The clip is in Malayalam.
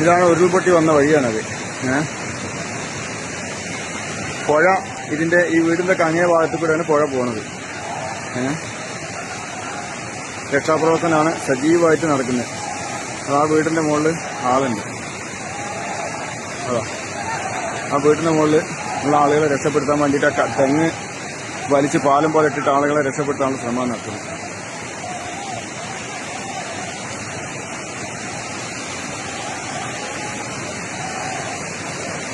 ഇതാണ് ഉരുൾപൊട്ടി വന്ന വഴിയാണത്. പുഴ ഇതിന്റെ ഈ വീടിന്റെ കങ്ങേ ഭാഗത്തു കൂടെയാണ് പുഴ പോണത്. രക്ഷാപ്രവർത്തനമാണ് സജീവമായിട്ട് നടക്കുന്നത്. ആ വീടിന്റെ മുകളിൽ ആളുണ്ട്. അതാ. ആ വീടിന്റെ മുകളിൽ ഉള്ള ആളുകളെ രക്ഷപ്പെടുത്താൻ വേണ്ടിയിട്ട് തെങ്ങ് വലിച്ച് പാലം പോലെ ഇട്ടിട്ട് ആളുകളെ രക്ഷപ്പെടുത്താനുള്ള ശ്രമം നടത്തുന്നത്